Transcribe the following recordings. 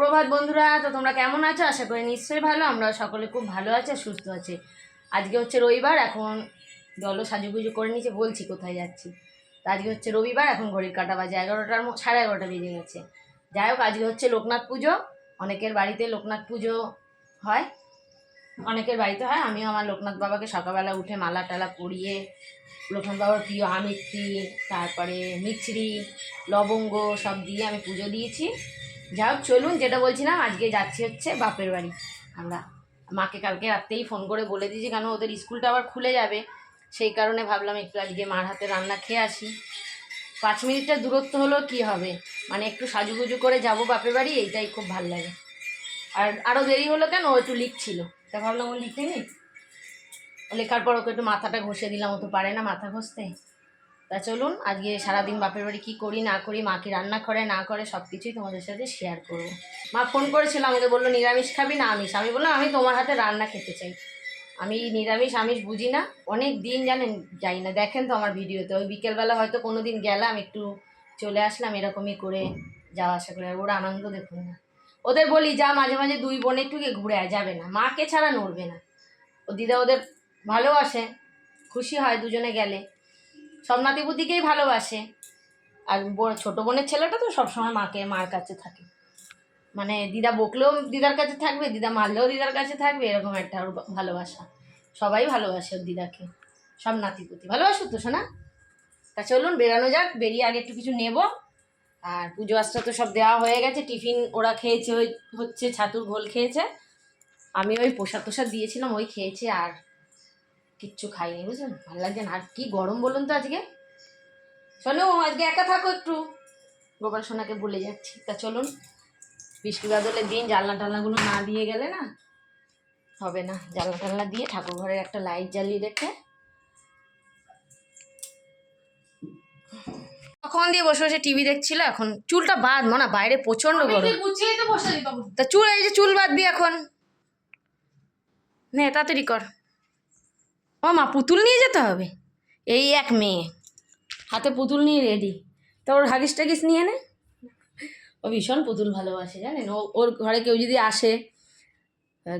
সুপ্রভাত বন্ধুরা, তো তোমরা কেমন আছো? আশা করি নিশ্চয়ই ভালো। আমরা সকলে খুব ভালো আছি আর সুস্থ আছি। আজকে হচ্ছে রবিবার, এখন জলও সাজুগুজু করে নিচে বলছি কোথায় যাচ্ছি। তো আজকে হচ্ছে রবিবার, এখন ঘড়ির কাটা বাজে এগারোটার সাড়ে এগারোটা বেজে গেছে। যাই হোক, আজকে হচ্ছে লোকনাথ পুজো। অনেকের বাড়িতে লোকনাথ পুজো হয়, অনেকের বাড়িতে হয়। আমিও আমার লোকনাথ বাবাকে সকালবেলা উঠে মালা টালা পরিয়ে, লোকনাথ বাবার প্রিয় আমিত্তি, তারপরে মিছরি, লবঙ্গ সব দিয়ে আমি পুজো দিয়েছি। যাই হোক, চলুন, যেটা বলছিলাম, আজকে যাচ্ছি হচ্ছে বাপের বাড়ি। আমরা মাকে কালকে রাত্রেই ফোন করে বলে দিয়েছি, কেন ওদের স্কুলটা আবার খুলে যাবে। সেই কারণে ভাবলাম একটু আজকে মার হাতে রান্না খেয়ে আসি। পাঁচ মিনিটের দূরত্ব হলো কি হবে? মানে একটু সাজুগুজু করে যাব বাপের বাড়ি, এইটাই খুব ভালো লাগে। আর আরও দেরি হলো কেন? ও একটু লিখছিল তা ভাবলাম ও লিখে নি লেখার পর ওকে একটু মাথাটা ঘষে দিলাম, ও তো পারে না মাথা ঘষতে। তা চলুন, আজকে সারাদিন বাপের বাড়ি কী করি, না করি, মা কি রান্না করে, না করে সব কিছুই তোমাদের সাথে শেয়ার করব। মা ফোন করেছিল আমাকে, বলল, নিরামিষ খাবি, না আমিষ? আমি বললাম, আমি তোমার হাতে রান্না খেতে চাই। আমি নিরামিষ, আমিষ বুঝি না। অনেক দিন জানেন, যাই না। দেখেন তো আমার ভিডিওতে ওই বিকেলবেলা হয়তো কোনো দিন গেলাম, একটু চলে আসলাম, এরকমই করে যাওয়া আসা করে। ওরা আনন্দ দেখুন না। ওদের বলি, যা মাঝে মাঝে দুই বোন একটু গিয়ে ঘুরে যাবে না। মাকে ছাড়া নড়বে না। ও দিদা ওদের ভালোবাসে, খুশি হয়, দুজনে গেলে। সব নাতিপুতিকেই ভালোবাসে। আর ছোটো বোনের ছেলেটা তো সবসময় মাকে, মার কাছে থাকে। মানে দিদা বকলেও দিদার কাছে থাকবে, দিদা মারলেও দিদার কাছে থাকবে, এরকম একটা ওর ভালোবাসা। সবাই ভালোবাসে ওর দিদাকে সব নাতিপুতি ভালোবাসো তো শোনা তা চলুন, বেরানো যাক, বেরিয়ে আগে একটু কিছু নেব। আর পুজো আশ্রা তো সব দেওয়া হয়ে গেছে, টিফিন ওরা খেয়েছে, ওই হচ্ছে, ছাতুর ঘোল খেয়েছে। আমি ওই প্রসাদ তোষাদ দিয়েছিলাম, ওই খেয়েছে আর কিচ্ছু খাইনি বুঝলেন? ভালো লাগছে না। আর কি গরম বলুন তো আজকে? শোনো আজকে একা থাকো একটু। গোপাল সোনাকে বলে যাচ্ছি। তা চলুন বৃষ্টি বাদলের দিন জানলা টালনাগুলো না দিয়ে গেলে না হবে না। জানলা টালনা দিয়ে ঠাকুর ঘরে একটা লাইট জ্বালিয়ে রেখে তখন দিয়ে বসে বসে টিভি দেখছিল এখন চুলটা বাদ মনে বাইরে প্রচণ্ড গরম। তা চুল এই যে চুল বাদ দিয়ে এখন। নে তাড়াতাড়ি কর। ও মা, পুতুল নিয়ে যেতে হবে? এই এক মেয়ে, হাতে পুতুল নিয়ে রেডি তা ওর হাগিস টাগিস নিয়ে নে। ও ভীষণ পুতুল ভালোবাসে, জানেন? ও, ওর ঘরে কেউ যদি আসে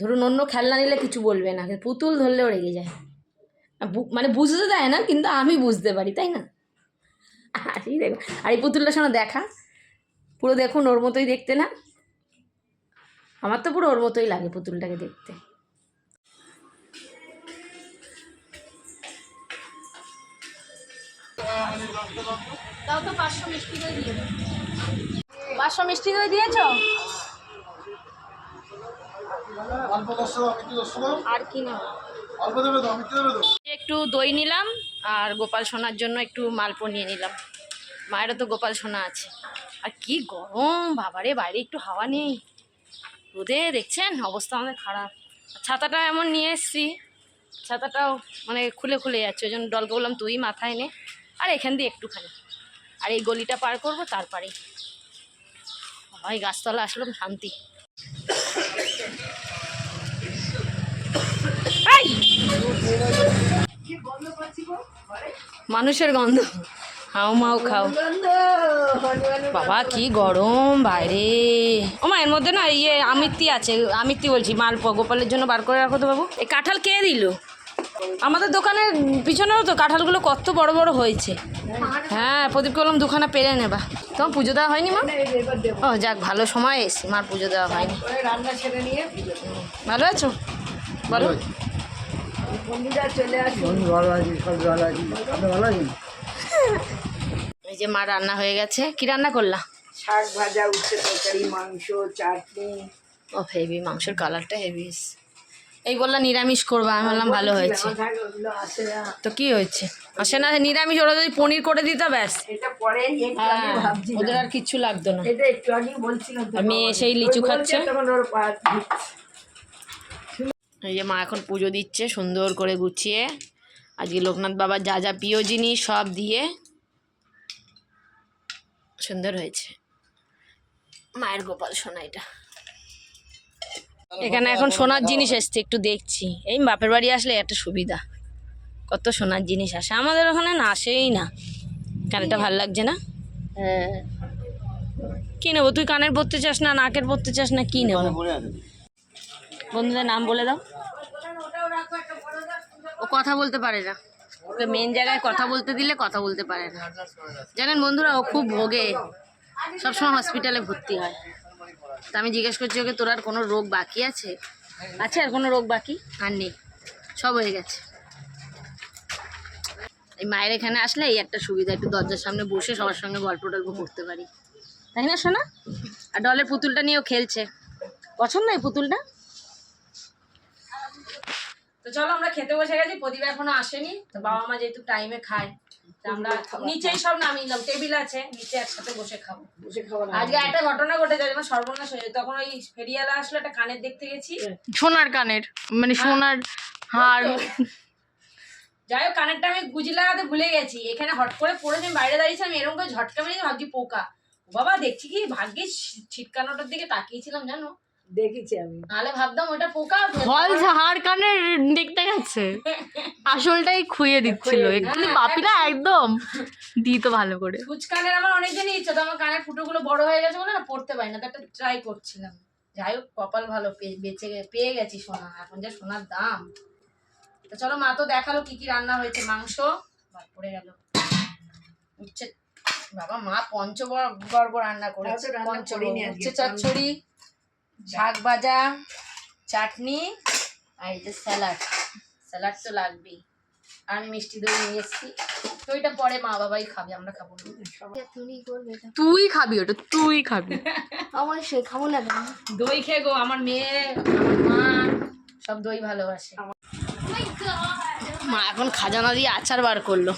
ধরুন অন্য খেলনা নিলে কিছু বলবে না পুতুল ধরলেও রেগে যায়। মানে বুঝতে দেয় না, কিন্তু আমি বুঝতে পারি, তাই না? দেখো, আর এই পুতুলটা শোনো, দেখা। পুরো দেখুন, ওর মতোই দেখতে না? আমার তো পুরো ওর মতোই লাগে পুতুলটাকে দেখতে। তাও তো পাঁচশো মিষ্টি দই দিয়ে পাঁচশো মিষ্টি দই দিয়েছ? আর কি না একটু দই নিলাম আর গোপাল সোনার জন্য একটু মালপো নিয়ে নিলাম। মায়েরও তো গোপাল সোনা আছে। আর কি গরম বাবারে বাইরে একটু হাওয়া নেই। রোদে দেখছেন অবস্থা আমাদের খারাপ। ছাতাটা এমন নিয়ে এসছি ছাতাটাও মানে খুলে খুলে যাচ্ছে ওই জন্য ডলকে বললাম তুই মাথায় নে। আর এখান দিয়ে একটুখানি। আর এই গলিটা পার করব, তারপরেই। বাবা এই গাছতলা আসলাম শান্তি। মানুষের গন্ধ। হাও, মাও, খাও। বাবা, কি গরম বাইরে ও এর মধ্যে না ইয়ে আমিত্তি আছে। আমিত্তি বলছি মালপো গোপালের জন্য বার করে রাখো তো বাবু। এই কাঁঠাল কে দিল? আমাদের দোকানের পিছনেও তো কাঁঠালগুলো কত বড় বড় হয়েছে। হ্যাঁ প্রদীপ বললাম দুখানা পেরে নেবা। তোমার পুজো দেওয়া হয়নি মা? ও যাক ভালো সময় এসে মার পুজো দেওয়া হয়নি। ভালো আছো? বলো। এই যে মা রান্না হয়ে গেছে। কি রান্না করলা? শাক ভাজা উচ্ছে তরকারি মাংস চাটনি। ও হেভি মাংসের কালারটা হেভি এই বললাম নিরামিষ করব। আমি বললাম ভালো হয়েছে। তো কি হয়েছে? আসে না নিরামিষ ওরা যদি পনির করে দিত ব্যাস। হ্যাঁ, ওদের আর কিচ্ছু লাগতো না। মেয়ে। এসেই লিচু খাচ্ছে। এই যে মা এখন পুজো দিচ্ছে সুন্দর করে গুছিয়ে। আজকে লোকনাথ বাবার যা যা প্রিয় জিনিস সব দিয়ে সুন্দর হয়েছে। মায়ের গোপাল সোনা এটা। এখানে এখন সোনার জিনিস এসছে একটু দেখছি। এই বাপের বাড়ি আসলে একটা সুবিধা। কত সোনার জিনিস আসে। আমাদের ওখানে না আসেই না। কেন এটা ভালো লাগছে না? হ্যাঁ। কি নেব? তুই কানের পরতে চাস না নাকের পরতে চাস না কি নেব? বন্ধুদের নাম বলে দাও। ও কথা বলতে পারে না। ওকে মেন জায়গায় কথা বলতে দিলে কথা বলতে পারে না। জানেন বন্ধুরা ও খুব ভোগে। সবসময় হসপিটালে ভর্তি হয়। তা আমি জিজ্ঞেস করছি, ওকে তোর আর কোনো রোগ বাকি আছে? আছে আর কোনো রোগ বাকি? আর নেই। সব হয়ে গেছে। এই মায়ের এখানে আসলে এই একটা সুবিধা, একটু দরজার সামনে বসে সবার সঙ্গে গল্প টল্প করতে পারি। তাই না শোনা আর ডলের পুতুলটা নিয়েও খেলছে। পছন্দ এই পুতুলটা? তো চলো আমরা খেতে বসে গেছি, প্রদীপ এখনও আসেনি, তো বাবা মা যেহেতু টাইমে খায়। আমরা নিচেই সব নামিয়ে টেবিল আছে নিচে একসাথে বসে খাব। বসে খাওয়া আজকে একটা ঘটনা ঘটে যায় যেমন সর্বনাশ হয়ে তখন ওই ফেরিয়ালা আসলো একটা কানের দেখতে গেছি। সোনার কানের মানে সোনার হার। যাই হোক কানেরটা আমি গুজি লাগাতে ভুলে গেছি। এখানে হট করে পড়েছি আমি বাইরে দাঁড়িয়েছি আমি এরকম করে ঝটকা মেরেছি ভাবছি পোকা। বাবা দেখছি কি ভাগ্যিস ছিটকানোটার দিকে তাকিয়েছিলাম জানো? দেখেছি আমি। নাহলে ভাবতাম ওটা পোকা ফল হার কানের দেখতে গেছে। আসলটাই খুইয়ে দিচ্ছিল। একটু একদম দিত ভালো করে। ফুচকানের আমার অনেকদিনই ইচ্ছা তো আমার কানের ফুটোগুলো বড় হয়ে গেছে বলে না পড়তে পারি না তো একটা ট্রাই করছিলাম। যাই হোক কপাল ভালো পেয়ে- বেঁচে পেয়ে গেছি সোনা। এখন যা সোনার দাম। তো চলো মা তো দেখাল কি কি রান্না হয়েছে মাংস। বাদ পড়ে গেল। উচ্ছে বাবা মা পঞ্চগর্ব রান্না করেছে। করিনি উচ্ছে চচ্চড়ি শাক ভাজা চাটনি আর এই যে স্যালাড। স্যালাড তো লাগবেই। আর আমি মিষ্টি দই নিয়ে এসেছি। তো ওইটা পরে মা বাবাই খাবে আমরা খাব তুই খাবি ওটা তুই খাবি। আমার সে খাব না কেন? দই খেয়ে গো আমার মেয়ে আমার মা সব দই ভালোবাসে। মা এখন খাজানা দিয়ে আচার বার করল।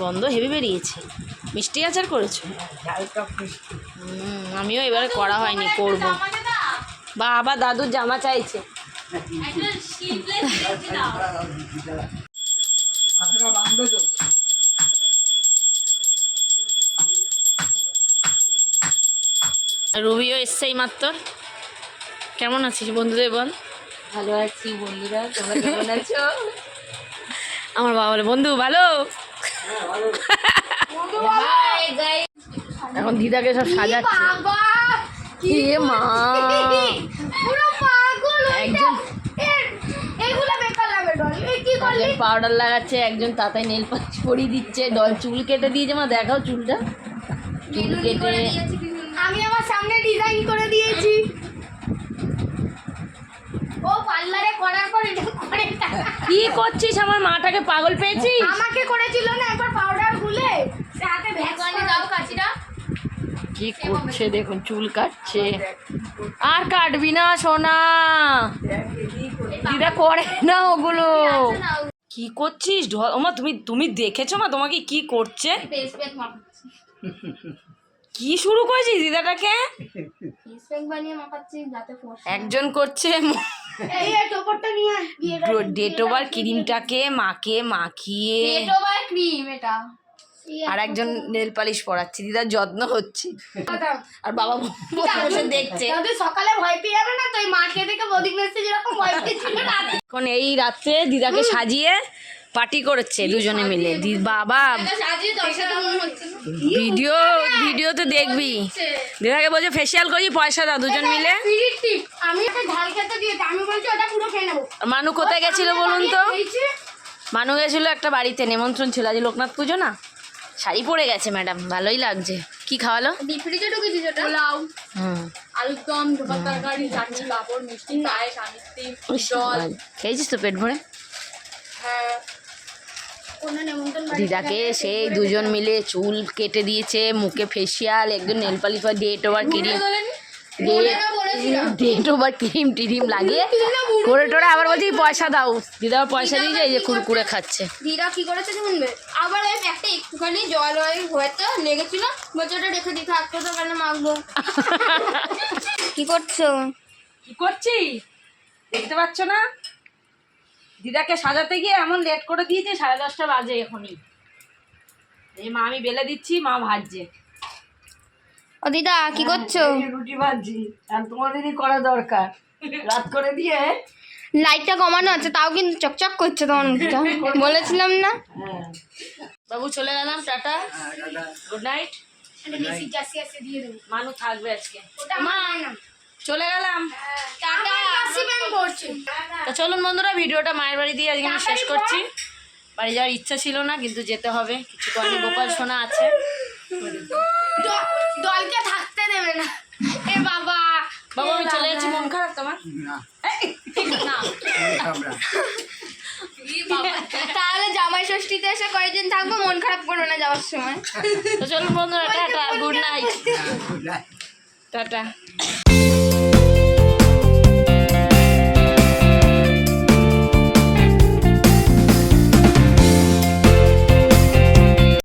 বন্ধ হেভি বেরিয়েছে। মিষ্টি আচার করেছ? হুম, আমিও এবারে করা হয়নি করব। বাবা দাদুর জামা চাইছে। রবিও এসছে এই মাত্র কেমন আছিস বন্ধুদের বল? ভালো আছি বন্ধুরা তোমরা কেমন আছো? আমার বাবা বলে বন্ধু ভালো? এখন দিদাকে সব সাজাচ্ছে। মা। পুরো পাগল একজন বেকার লাগে ডল। এই কি করলি? পাউডার লাগাচ্ছে একজন তাতাই নেল পালিশ পরিয়ে দিচ্ছে। ডল চুল কেটে দিয়েছে মা দেখাও চুলটা। চুল কেটে আমি আমার সামনে ডিজাইন করে দিয়েছি। ও পার্লারে করার পর এটা করে কি করছিস? আমার মাটাকে পাগল পেয়েছিস? আমাকে করেছিল না একবার পাউডার গুলে কি করছে? দেখুন, চুল কাটছে। আর কাটবি না, সোনা। দিদা করে না ওগুলো। কি করছিস? ওমা, তুমি তুমি দেখেছ মা তোমাকে কি করছে? কি শুরু করেছিস দিদাটাকে? একজন করছে ডেটোবার ক্রিমটাকে মাকে মাখিয়ে ক্রিম এটা। আর একজন নেল পালিশ পরাচ্ছে দিদার যত্ন হচ্ছে। আর বাবা বসে দেখছে। সকালে ভয় পেয়ে যাবে না তো এই মাকে দেখে বদিক মেসে যেরকম ভয় পেয়েছিল এখন এই রাত্রে দিদাকে সাজিয়ে পার্টি করেছে দুজনে মিলে। বাবা না। ভিডিও তো দেখবি। দিদাকে বলছে ফেসিয়াল করি পয়সা দাও দুজন মিলে। মানু কোথায় গেছিল বলুন তো। মানু গেছিল একটা বাড়িতে নিমন্ত্রণ ছিল আজ লোকনাথ পুজো না? শাড়ি পরে গেছে ম্যাডাম ভালোই লাগছে। কি খাওয়ালো? ফ্রিজে ঢুকেছি যেটা। পোলাও। আলুর দম ধোকার তরকারি চাটনি পাঁপড় মিষ্টি পায়েস আমিষ্টি ইস, খেয়েছিস তো পেট ভরে? হ্যাঁ। দিদাকে সেই দুজন মিলে চুল কেটে দিয়েছে মুখে ফেসিয়াল একজন নেল পালিশ বা date over cream date over cream টিরিম লাগিয়ে করে টোরে আবার বলছি পয়সা দাও। দিদা পয়সা দিয়েছে এই যে কুরকুরে খাচ্ছে। দিদা কি করেছে শুনবে আবার ওই একটা একটুখানি জল ওই হয়তো লেগেছিল। বলছে ওটা রেখে দিতে হাত তো কেন মাখবো? কি করছ? কি করছিস দেখতে পাচ্ছ না? দিদাকে সাজাতে গিয়ে এমন লেট করে দিয়েছে সাড়ে দশটা বাজে এখনই। এই মা আমি বেলে দিচ্ছি মা ভাজছে। ও দিদা কি করছ? এই রুটি ভাজি আর তোমাদেরই করা দরকার। রাত করে দিয়ে লাইটটা কমানো আছে তাও কিন্তু চকচক করছে তোমার মুখটা। বলেছিলাম না? হ্যাঁ। বাবু চলে গেলাম টাটা। গুড নাইট জার্সি আছে দিয়ে দেবো। মানু থাকবে আজকে। চলে গেলাম। তা চলুন বন্ধুরা ভিডিওটা মায়ের বাড়ি দিয়ে আজকে আমি শেষ করছি। বাড়ি যাওয়ার ইচ্ছা ছিল না কিন্তু যেতে হবে। কিছু করেনি গোপাল সোনা আছে। দলকে থাকতে দেবে না। এ বাবা। বাবা আমি চলে যাচ্ছি মন খারাপ তোমার? না। তাহলে জামাই ষষ্ঠীতে এসে কয়েকদিন থাকব? মন খারাপ করো না যাওয়ার সময়। তো চলুন বন্ধুরা টাটা গুড নাইট টাটা।